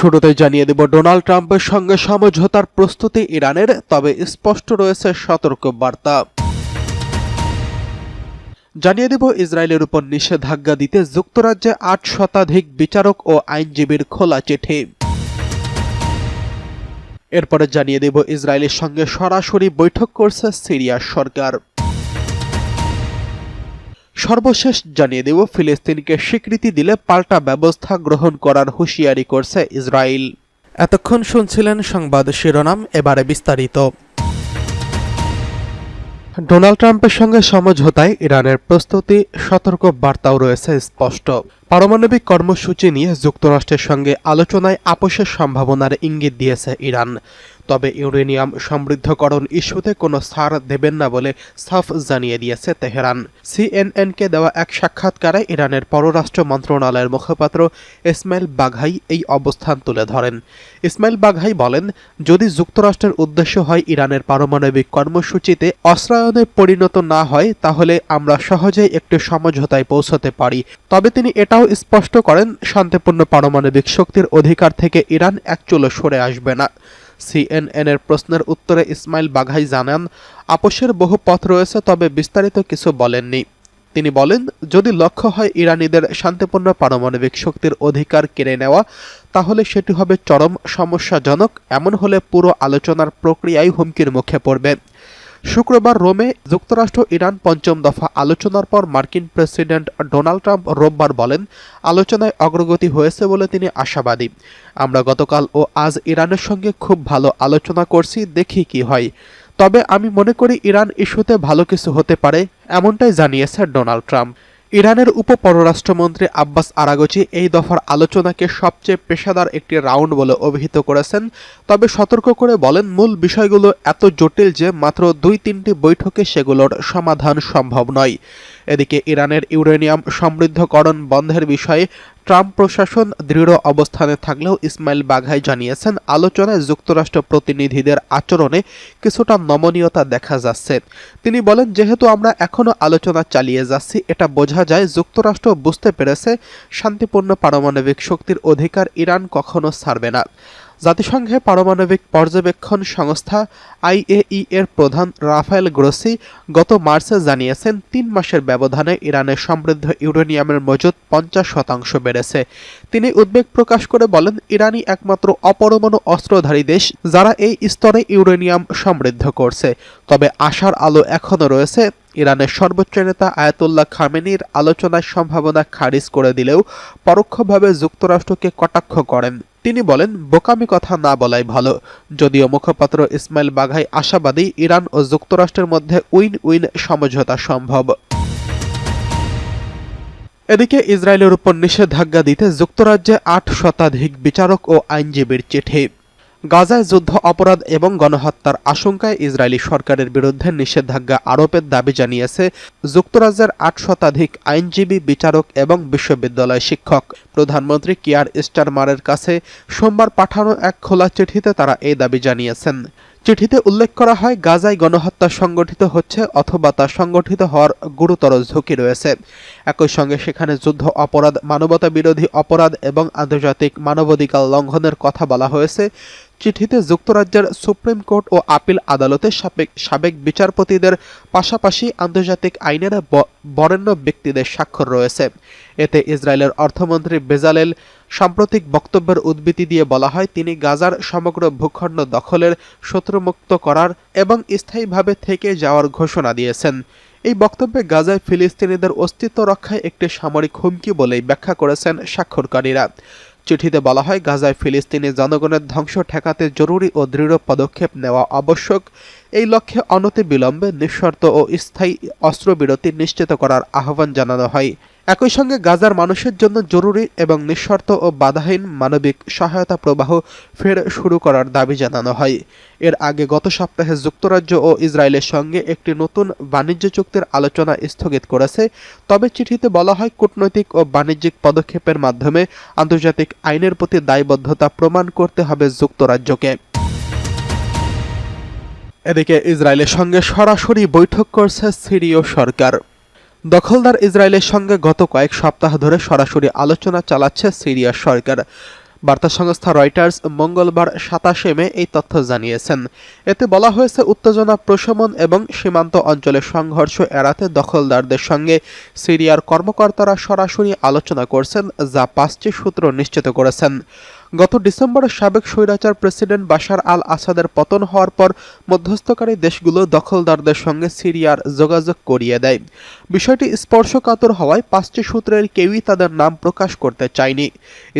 শুরুতে জানিয়ে দেব, ডোনাল্ড ট্রাম্পের সঙ্গে সমঝোতার প্রস্তুতি ইরানের, তবে স্পষ্ট রয়েছে সতর্ক বার্তা। জানিয়ে দেব, ইসরায়েলের উপর নিষেধাজ্ঞা দিতে যুক্তরাজ্যে আট শতাধিক বিচারক ও আইনজীবীর খোলা চিঠি। এরপরে জানিয়ে দেব, ইসরায়েলের সঙ্গে সরাসরি বৈঠক করছে সিরিয়ার সরকার। সর্বশেষ জানিয়ে দেব, ফিলিস্তিনকে স্বীকৃতি দিলে পাল্টা ব্যবস্থা গ্রহণ করার হুঁশিয়ারি করছে ইসরায়েল। এতক্ষণ শুনছিলেন সংবাদ শিরোনাম, এবারে বিস্তারিত। ডোনাল্ড ট্রাম্পের সঙ্গে সমঝোতায় ইরানের প্রস্তুতি সতর্ক বার্তাও রয়েছে স্পষ্ট। পারমাণবিক কর্মসূচি নিয়ে যুক্তরাষ্ট্রের সঙ্গে আলোচনায় আপোষের সম্ভাবনার ইঙ্গিত দিয়েছে ইরান। তবে ইউরেনিয়াম সমৃদ্ধকরণ ইস্যুতে কোনো ছাড় দেবেন না বলে সাফ জানিয়ে দিয়েছে তেহরান। সিএনএনকে দেওয়া এক সাক্ষাৎকারে ইরানের পররাষ্ট্র মন্ত্রণালয়ের মুখপাত্র ইসমাইল বাঘাই এই অবস্থান তুলে ধরেন। ইসমাইল বাঘাই বলেন, যদি যুক্তরাষ্ট্রের উদ্দেশ্য হয় ইরানের পারমাণবিক কর্মসূচিতে অস্ত্রায়নে পরিণত না হয়, তাহলে আমরা সহজেই একটি সমঝোতায় পৌঁছতে পারি। তবে তিনি এটাও স্পষ্ট করেন, শান্তিপূর্ণ পারমাণবিক শক্তির অধিকার থেকে ইরান একচুলো সরে আসবে না। সিএনএন এর প্রশ্নের উত্তরে ইসমাইল বাঘাই জানান আপোষের বহু পথ রয়েছে, তবে বিস্তারিত কিছু বলেননি। তিনি বলেন, যদি লক্ষ্য হয় ইরানিদের শান্তিপূর্ণ পারমাণবিক শক্তির অধিকার কেড়ে নেওয়া, তাহলে সেটি হবে চরম সমস্যাজনক। এমন হলে পুরো আলোচনার প্রক্রিয়াই হুমকির মুখে পড়বে। শুক্রবার রোমে যুক্তরাষ্ট্র ইরান পঞ্চম দফা আলোচনার পর মার্কিন প্রেসিডেন্ট ডোনাল্ড ট্রাম্প রোববার বলেন, আলোচনায় অগ্রগতি হয়েছে বলে তিনি আশাবাদী। আমরা গতকাল ও আজ ইরানের সঙ্গে খুব ভালো আলোচনা করছি, দেখি কি হয়। তবে আমি মনে করি ইরান ইস্যুতে ভালো কিছু হতে পারে, এমনটাই জানিয়েছে ডোনাল্ড ট্রাম্প। ইরানের উপ পররাষ্ট্রমন্ত্রী আব্বাস আরাগচি এই দফার আলোচনাকে সবচেয়ে পেশাদার একটি রাউন্ড বলে অভিহিত করেছেন। তবে সতর্ক করে বলেন, মূল বিষয়গুলো এত জটিল যে মাত্র দুই তিনটি বৈঠকে সেগুলোর সমাধান সম্ভব নয়। এদিকে ইরানের ইউরেনিয়াম সমৃদ্ধকরণ বন্ধের বিষয়ে ট্রাম্প প্রশাসন দৃঢ় অবস্থানে থাকলেও ইসমাইল বাঘাই জানিয়েছেন, আলোচনায় যুক্তরাষ্ট্র প্রতিনিধিদের আচরণে কিছুটা নমনীয়তা দেখা যাচ্ছে। তিনি বলেন, যেহেতু আমরা এখনও আলোচনা চালিয়ে যাচ্ছি, এটা বোঝা যায় যুক্তরাষ্ট্র বুঝতে পেরেছে শান্তিপূর্ণ পারমাণবিক শক্তির অধিকার ইরান কখনো ছাড়বে না। জাতিসংঘে পারমাণবিক পর্যবেক্ষণ সংস্থা আইএই এর প্রধান রাফায়েল গ্রোসি গত মার্চে জানিয়েছেন, তিন মাসের ব্যবধানে ইরানের সমৃদ্ধ ইউরেনিয়ামের মজুদ পঞ্চাশ শতাংশ বেড়েছে। তিনি উদ্বেগ প্রকাশ করে বলেন, ইরানই একমাত্র অপরমাণু অস্ত্রধারী দেশ যারা এই স্তরে ইউরেনিয়াম সমৃদ্ধ করছে। তবে আশার আলো এখনও রয়েছে, ইরানের সর্বোচ্চ নেতা আয়াতুল্লাহ খামেনির আলোচনার সম্ভাবনা খারিজ করে দিলেও পরোক্ষভাবে যুক্তরাষ্ট্রকে কটাক্ষ করেন। তিনি বলেন, বোকামি কথা না বলাই ভালো। যদিও মুখপাত্র ইসমাইল বাঘাই আশাবাদী, ইরান ও যুক্তরাষ্ট্রের মধ্যে উইন উইন সমঝোতা সম্ভব। এদিকে ইসরায়েলের উপর নিষেধাজ্ঞা দিতে যুক্তরাজ্যে আট শতাধিক বিচারক ও আইনজীবীর চিঠি। গাজায় যুদ্ধ, অপরাধ এবং গণহত্যার আশঙ্কায় ইসরায়েলি সরকারের বিরুদ্ধে নিষেধাজ্ঞা আরোপের দাবি জানিয়েছে যুক্তরাজ্যের আট শতাধিক আইনজীবী, বিচারক এবং বিশ্ববিদ্যালয় শিক্ষক। প্রধানমন্ত্রী কিয়ার স্টারমারের কাছে সোমবার পাঠানো এক খোলা চিঠিতে তারা এই দাবি জানিয়েছেন। চিঠিতে উল্লেখ করা হয়, গাজায় গণহত্যা সংগঠিত হচ্ছে অথবা তা সংগঠিত হওয়ার গুরুতর ঝুঁকি রয়েছে। একই সঙ্গে সেখানে যুদ্ধ, অপরাধ মানবতা বিরোধী অপরাধ এবং আন্তর্জাতিক মানবাধিকার লঙ্ঘনের কথা বলা হয়েছে। চিঠিতে যুক্তরাজ্যের সুপ্রিম কোর্ট ও আপিল আদালতের সাবেক সাবেক বিচারপতিদের পাশাপাশি আন্তর্জাতিক আইনের বরেণ্য ব্যক্তিদের স্বাক্ষর রয়েছে। এতে ইসরায়েলের অর্থমন্ত্রী বেজালেল সাম্প্রতিক বক্তব্যের উদ্বৃত্তি দিয়ে বলা হয়, তিনি গাজার সমগ্র ভূখণ্ড দখলের শত্রুমুক্ত করার এবং স্থায়ীভাবে থেকে যাওয়ার ঘোষণা দিয়েছেন। এই বক্তব্যে গাজায় ফিলিস্তিনিদের অস্তিত্ব রক্ষায় একটি সামরিক হুমকি বলেই ব্যাখ্যা করেছেন স্বাক্ষরকারীরা। চিঠিতে বলা হয়, গাজায় ফিলিস্তিনি জনগণের ধ্বংস ঠেকাতে জরুরি ও দৃঢ় পদক্ষেপ নেওয়া আবশ্যক। এই লক্ষ্যে অনতি বিলম্বে নিঃশর্ত ও স্থায়ী অস্ত্রবিরতি নিশ্চিত করার আহ্বান জানানো হয়। একই সঙ্গে গাজার মানুষের জন্য জরুরি এবং নিঃশর্ত ও বাধাহীন মানবিক সহায়তা প্রবাহ ফের শুরু করার দাবি জানানো হয়। এর আগে গত সপ্তাহে যুক্তরাজ্য ও ইসরায়েলের সঙ্গে একটি নতুন বাণিজ্য চুক্তির আলোচনা স্থগিত করেছে। তবে চিঠিতে বলা হয়, কূটনৈতিক ও বাণিজ্যিক পদক্ষেপের মাধ্যমে আন্তর্জাতিক আইনের প্রতি দায়বদ্ধতা প্রমাণ করতে হবে যুক্তরাজ্যকে। এদিকে ইসরায়েলের সঙ্গে সরাসরি বৈঠক করছে সিরীয় সরকার। দখলদার ইসরায়েলের সঙ্গে গত কয়েক সপ্তাহ ধরে সরাসরি আলোচনা চালাচ্ছে সিরিয়ার সরকার। বার্তা সংস্থা রয়টার্স মঙ্গলবার সাতাশে মে এই তথ্য জানিয়েছেন। এতে বলা হয়েছে, উত্তেজনা প্রশমন এবং সীমান্ত অঞ্চলে সংঘর্ষ এড়াতে দখলদারদের সঙ্গে সিরিয়ার কর্মকর্তারা সরাসরি আলোচনা করছেন, যা পাঁচটি সূত্র নিশ্চিত করেছেন। গত ডিসেম্বরে সাবেক স্বৈরাচার প্রেসিডেন্ট বাশার আল আসাদের পতন হওয়ার পর মধ্যস্থকারী দেশগুলো দখলদারদের সঙ্গে সিরিয়ার যোগাযোগ করিয়ে দেয়। বিষয়টি স্পর্শকাতর হওয়ায় পাঁচটি সূত্রের কেউই তাদের নাম প্রকাশ করতে চায়নি।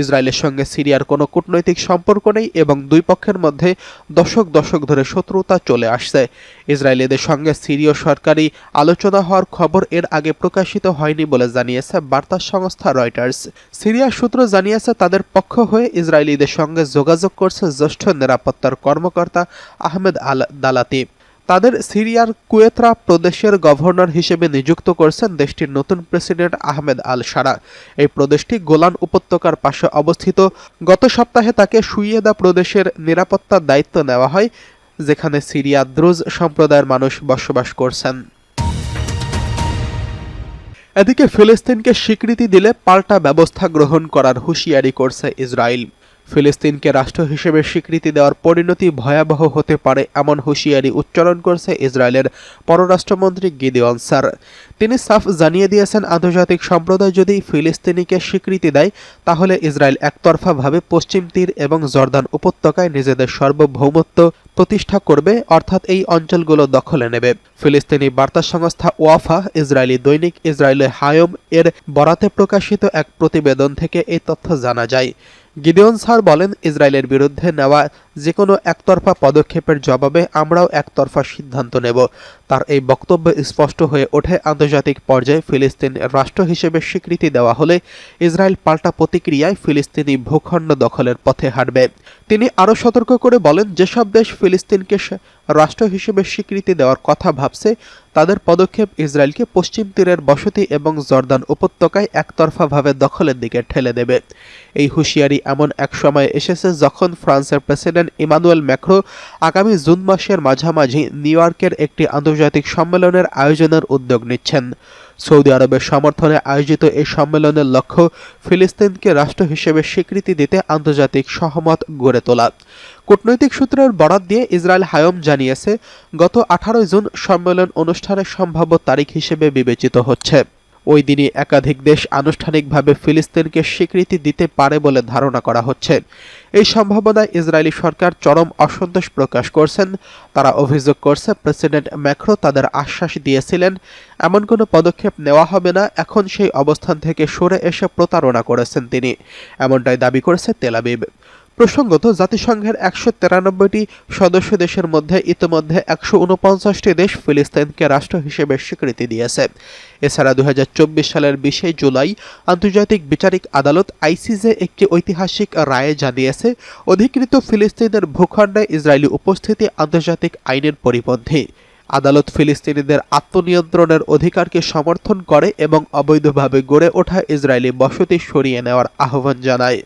ইসরায়েলের সঙ্গে সিরিয়ার কোনো কূটনৈতিক সম্পর্ক নেই এবং দুই পক্ষের মধ্যে দশক দশক ধরে শত্রুতা চলে আসছে। ইসরায়েলিদের সঙ্গে সিরীয় সরকারি আলোচনা হওয়ার খবর এর আগে প্রকাশিত হয়নি বলে জানিয়েছে বার্তা সংস্থা রয়টার্স। সিরিয়ার সূত্র জানিয়েছে, তাদের পক্ষ হয়ে ইসরায়েলিদের সঙ্গে যোগাযোগ করছে জ্যেষ্ঠ নিরাপত্তার কর্মকর্তা আহমেদ আল দালাতি তাদের সিরিয়ার কুয়েত্রা প্রদেশের গভর্নর হিসেবে নিযুক্ত করছেন দেশটির নতুন প্রেসিডেন্ট আহমেদ আল সারা। এই প্রদেশটি গোলান উপত্যকার পাশে অবস্থিত। গত সপ্তাহে তাকে সুইয়েদা প্রদেশের নিরাপত্তার দায়িত্ব নেওয়া হয়, যেখানে সিরিয়া দ্রুজ সম্প্রদায়ের মানুষ বসবাস করছেন। এদিকে ফিলিস্তিনকে স্বীকৃতি দিলে পাল্টা ব্যবস্থা গ্রহণ করার হুঁশিয়ারি করছে ইসরায়েল ফিলিস্তিনকে রাষ্ট্র হিসেবে স্বীকৃতি দেওয়ার পরিণতি ভয়াবহ হতে পারে এমন হুঁশিয়ারি উচ্চারণ করছে ইসরায়েলের পররাষ্ট্রমন্ত্রী গিদিওন স্যার। তিনি সাফ জানিয়ে দিয়েছেন, আন্তর্জাতিক সম্প্রদায় যদি ফিলিস্তিনিকে স্বীকৃতি দেয়, তাহলে ইসরায়েল একতরফাভাবে পশ্চিম তীর এবং জর্দান উপত্যকায় নিজেদের সার্বভৌমত্ব প্রতিষ্ঠা করবে, অর্থাৎ এই অঞ্চলগুলো দখলে নেবে। ফিলিস্তিনি বার্তা সংস্থা ওয়াফা, ইসরায়েলি দৈনিক ইসরায়েলের হায়ম, এর বরাতে প্রকাশিত এক প্রতিবেদন থেকে এই তথ্য জানা যায়। গিদেওন স্যার বলেন, ইসরায়েলের বিরুদ্ধে নেওয়া যে কোনো একতরফা পদক্ষেপের জবাবে আমরাও একতরফা সিদ্ধান্ত নেব। তার এই বক্তব্য স্পষ্ট হয়ে ওঠে আন্তর্জাতিক পর্যায়ে ফিলিস্তিন রাষ্ট্র হিসেবে স্বীকৃতি দেওয়া হলে ইসরায়েল পাল্টা প্রতিক্রিয়ায় ফিলিস্তিনি ভূখণ্ড দখলের পথে হাঁটবে। তিনি আরও সতর্ক করে বলেন, যেসব দেশ ফিলিস্তিনকে রাষ্ট্র হিসেবে স্বীকৃতি দেওয়ার কথা ভাবছে, তাদের পদক্ষেপ ইসরায়েলকে পশ্চিম তীরের বসতি এবং জর্দান উপত্যকায় একতরফাভাবে দখলের দিকে ঠেলে দেবে। এই হুঁশিয়ারি এমন এক সময় এসেছে যখন ফ্রান্সের প্রেসিডেন্ট ইমানুয়েল ম্যাক্রো আগামী জুন মাসের মাঝামাঝি নিউ ইয়র্কের একটি আন্তর্জাতিক সম্মেলনের আয়োজনের উদ্যোগ নিচ্ছেন। সৌদি আরবের সমর্থনে আয়োজিত এই সম্মেলনের লক্ষ্য ফিলিস্তিনকে রাষ্ট্র হিসেবে স্বীকৃতি দিতে আন্তর্জাতিক সহমত গড়ে তোলা। কূটনৈতিক সূত্রের বরাত দিয়ে ইসরায়েল হায়ম জানিয়েছে, গত আঠারোই জুন সম্মেলন অনুষ্ঠানের সম্ভাব্য তারিখ হিসেবে বিবেচিত হচ্ছে। ওই দিনই একাধিক দেশ আনুষ্ঠানিকভাবে ফিলিস্তিনকে স্বীকৃতি দিতে পারে বলে ধারণা করা হচ্ছে। এই সম্ভাবনায় ইসরায়েলি সরকার চরম অসন্তোষ প্রকাশ করছেন। তারা অভিযোগ করছে, প্রেসিডেন্ট ম্যাক্রো তাদের আশ্বাস দিয়েছিলেন, এমন কোনো পদক্ষেপ নেওয়া হবে না। এখন সেই অবস্থান থেকে সরে এসে প্রতারণা করেছেন তিনি। এমনটাই দাবি করেছে তেলাবিব প্রসঙ্গত, জাতিসংঘের একশো তিরানব্বইটি সদস্য দেশের মধ্যে ইতিমধ্যে একশো উনপঞ্চাশটি দেশ ফিলিস্তিনকে রাষ্ট্র হিসেবে স্বীকৃতি দিয়েছে। এছাড়া দুই হাজার চব্বিশ সালের বিশে জুলাই আন্তর্জাতিক বিচারিক আদালত আইসিজে একটি ঐতিহাসিক রায়ে জানিয়েছে, অধিকৃত ফিলিস্তিনের ভূখণ্ডে ইসরায়েলি উপস্থিতি আন্তর্জাতিক আইনের পরিপন্থী। আদালত ফিলিস্তিনিদের আত্মনিয়ন্ত্রণের অধিকারকে সমর্থন করে এবং অবৈধভাবে গড়ে ওঠা ইসরায়েলি বসতি সরিয়ে নেওয়ার আহ্বান জানায়।